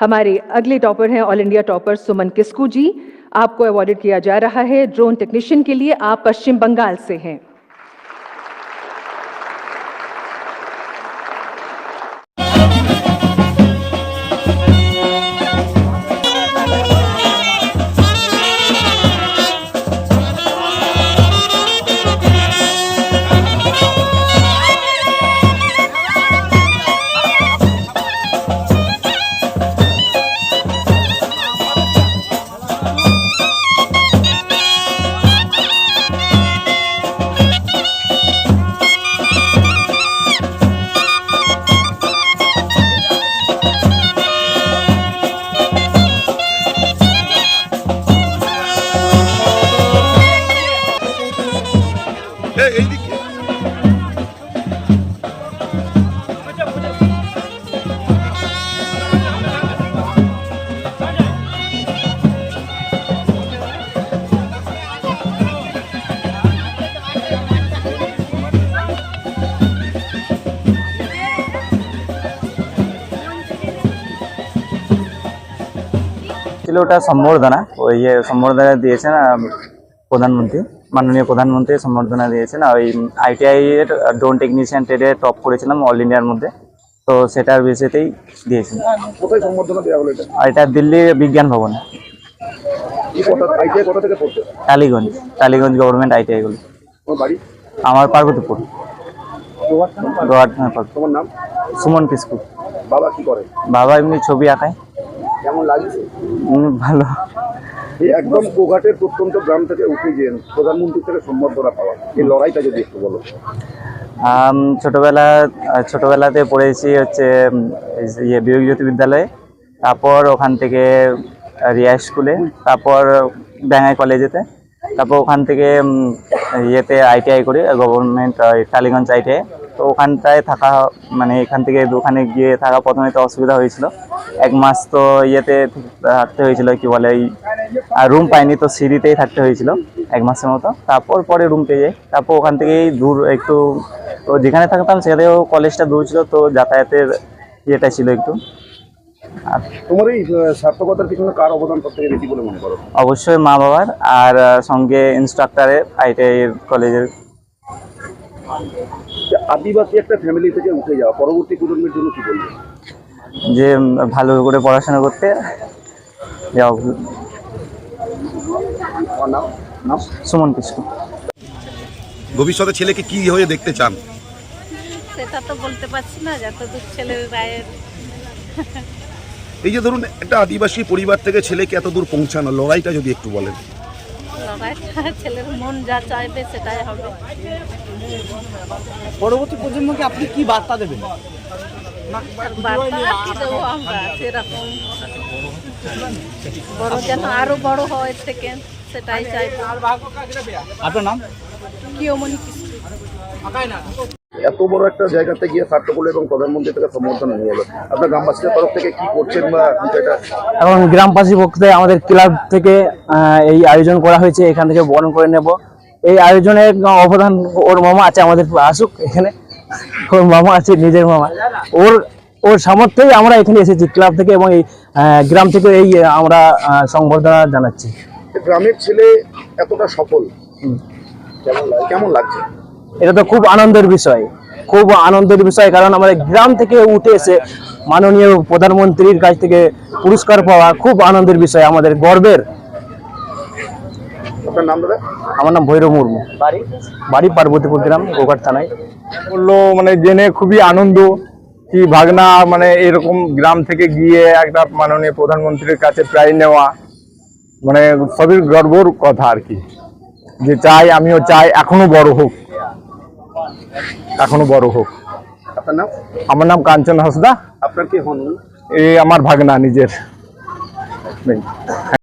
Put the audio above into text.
हमारे अगले टॉपर हैं all India topper Suman Kisku ji. आपको अवॉर्डेड किया जा रहा है। ड्रोन टेक्नीशियन के लिए आप पश्चिम बंगाल से हैं। ছিল ওটা সম্বর্ধনা। ওই যে সম্বর্ধনা দিয়েছেন প্রধানমন্ত্রী মাননীয় প্রধানমন্ত্রী সম্বর্ধনা দিয়েছেন ওই আইটিআই এর ড্রোন টেকনিশিয়ান ট্রেডে টপ করেছিলাম অল ইন্ডিয়ার মধ্যে। তো সেটার বিষয়তেই দিয়েছেন কোথায় সম্বর্ধনা দেওয়া হলো এটা? আর এটা দিল্লি বিজ্ঞান ভবন। টালিগঞ্জ টালিগঞ্জ গভর্নমেন্ট আইটিআই গুলো। আমার পার্বতীপুর। তোমার নাম? সুমন কিস্কু বাবা কি করে? বাবা এমনি ছবি আঁকায়। কেমন লাগছে? ভালো। একদম গোঘাটের প্রত্যন্ত গ্রাম থেকে উঠে গিয়ে প্রধানমন্ত্রী থেকে সম্বর্ধনা পাওয়া। এই লড়াইটা যদি একটু বলো। ছোটবেলা ছোটবেলাতে পড়েছি হচ্ছে ইয়ে বিবেক জ্যোতি বিদ্যালয়ে। তারপর ওখান থেকে রিয়া স্কুলে তারপর ব্যাঙ্গাই কলেজেতে। তারপর ওখান থেকে ইয়েতে আইটিআই করি গভর্নমেন্ট টালিগঞ্জ আইটিআই। তো ওখানটায় থাকা মানে এখান থেকে ওখানে গিয়ে থাকা প্রথমে তো অসুবিধা হয়েছিল। এক মাস তো ইয়েতে থাকতে হয়েছিল কি বলে এই রুম পাইনি তো সিঁড়িতেই থাকতে হয়েছিল এক মাসের মতো। তারপর পরে রুম পেয়ে যাই। তারপর ওখান থেকেই দূর একটু তো যেখানে থাকতাম সেখানেও কলেজটা দূর ছিল তো যাতায়াতের ইয়েটা ছিল একটু। আর তোমার এই সার্থকতার পিছনে কার অবদান বেশি বলে মনে করো? অবশ্যই মা বাবার আর সঙ্গে ইনস্ট্রাক্টরের আইটিআই কলেজের আদিবাসী একটা ফ্যামিলি থেকে উঠে যাওয়া পরবর্তী প্রজন্মের জন্য কি বলবে যে ভালো করে পড়াশোনা করতে যাও। নাম? নাম? সুমন কিস্কু ভবিষ্যতে ছেলেকে কি হয়ে দেখতে চান? সেটা তো বলতে পারছি না যতদূর ছেলের রায়ের এই যে ধরুন একটা আদিবাসী পরিবার থেকে ছেলেকে এত দূর পৌঁছানো লড়াইটা যদি একটু বলেন। ছেলের মন যা চাইবে সেটাই হবে। পরবর্তী প্রজন্মকে আপনি কি বার্তা দেবেন? বার্তা কি দেবো আমরা? সেরকম। বড় যেন আরও বড় হয় থেকে সেটাই চাইব। আপনার নাম? কি এত বড় একটা জায়গাতে গিয়ে সার্থকল এবং প্রধানমন্ত্রী থেকে সম্বর্ধনা নিয়ে এলো। আপনার গ্রামবাসীদের তরফ থেকে কি করছেন বা এখন গ্রামবাসী পক্ষে আমাদের ক্লাব থেকে এই আয়োজন করা হয়েছে এখান থেকে বরণ করে নেব। এই আয়োজনে অবদান ওর মামা আছে আমাদের আসুক এখানে। ওর মামা আছে নিজের মামা। ওর ওর সামর্থ্যেই আমরা এখানে এসেছি ক্লাব থেকে এবং এই গ্রাম থেকে এই আমরা সংবর্ধনা জানাচ্ছি। গ্রামের ছেলে এতটা সফল। কেমন লাগছে? এটা তো খুব আনন্দের বিষয়। খুব আনন্দের বিষয় কারণ আমাদের গ্রাম থেকে উঠে এসে মাননীয় প্রধানমন্ত্রীর কাছ থেকে পুরস্কার পাওয়া খুব আনন্দের বিষয় আমাদের গর্বের। আমার নাম ভৈরব মুর্মু। বাড়ি? বাড়ি পার্বতীপুর গ্রাম গোঘাট থানায়। বলল মানে জেনে খুবই আনন্দ কি ভাগনা মানে এরকম গ্রাম থেকে গিয়ে একটা মাননীয় প্রধানমন্ত্রীর কাছে প্রায় নেওয়া মানে সবই গর্বর কথা আর কি। যে চাই আমিও চাই এখনও বড় হোক। এখনও বড় হোক। আপনার নাম? আমার নাম কাঞ্চন হাসদা। আপনার কি হন? এই আমার ভাগনা নিজের।